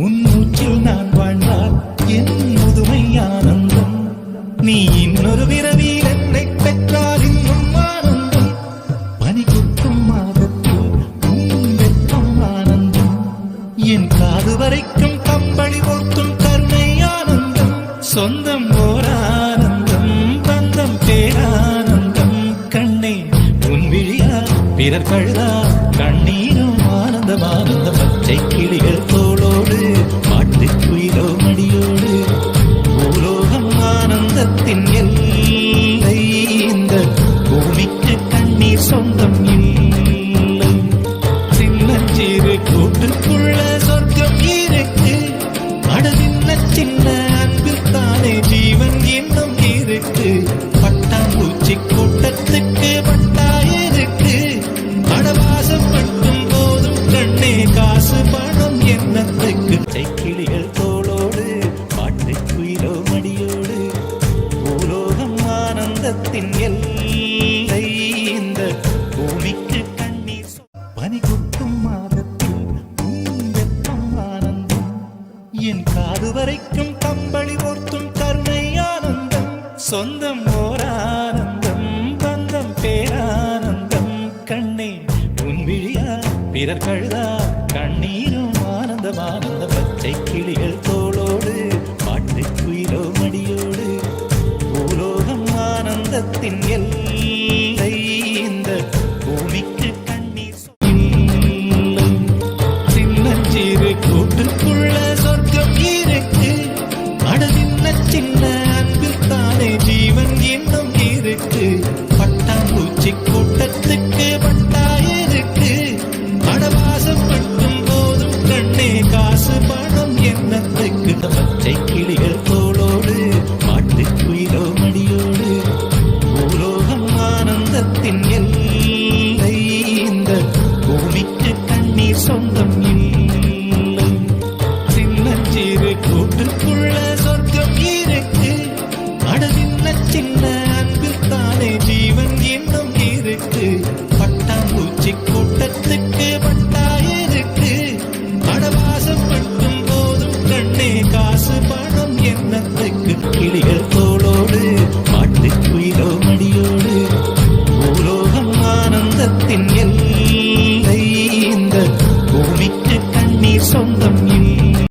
உன் மூச்சில் நான் வாழ்ந்தால் என் முதுமை ஆனந்தம். நீ இன்னொரு விரவியில் என்னை பெற்றால் இன்னும் ஆனந்தம். பனி குத்தும் மாதத்தில் உன் வெப்பம் ஆனந்தம். என் காது வரைக்கும் கம்பளி போர்த்தும் கருணை ஆனந்தம். சொந்தம் ஓர் ஆனந்தம் பந்தம் பேரானந்தம் கண்ணே உன் விழியா பிறர் கழுதா கண்ணீரும் ஆனந்தம் ஆனந்த பச்சை கிளிகள் சின்ன சின்ன ஜீவன் இன்னும் இருக்கு. பட்டாம்பூச்சி கூட்டத்துக்கு பட்டா இருக்கு. அடவாசம் மட்டும் போதும் கண்ணே காசு பணம் என்னத்துக்கு? கிளிகள் தோளோடு பாட்டு மடியோடு பூலோகம் ஆனந்தத்தின் எல்லை இந்த பூமிக்கு என் வரைக்கும் கம்பளி போர்த்தும் கருணை ஆனந்தம் சொந்தம் ஓர் ஆனந்தம் பந்தம் பேரானந்தம் கண்ணே உன் விழியா பிறர் கழுதா கண்ணீரும் ஆனந்தமானந்த பச்சை கிளிகள் தோளோடு பாட்டுக்குயிரோ மடியோடு பூலோகம் ஆனந்தத்தின் எல்லை இந்த பூமிக்கு கண்ணீர் சின்னஞ்சிறு கூட்டுக்குள்ள சின்ன அன்பில் தானே ஜீவன் இன்னும் இருக்கு. பட்டாம்பூச்சி கூட்டத்துக்கு சின்ன சின்ன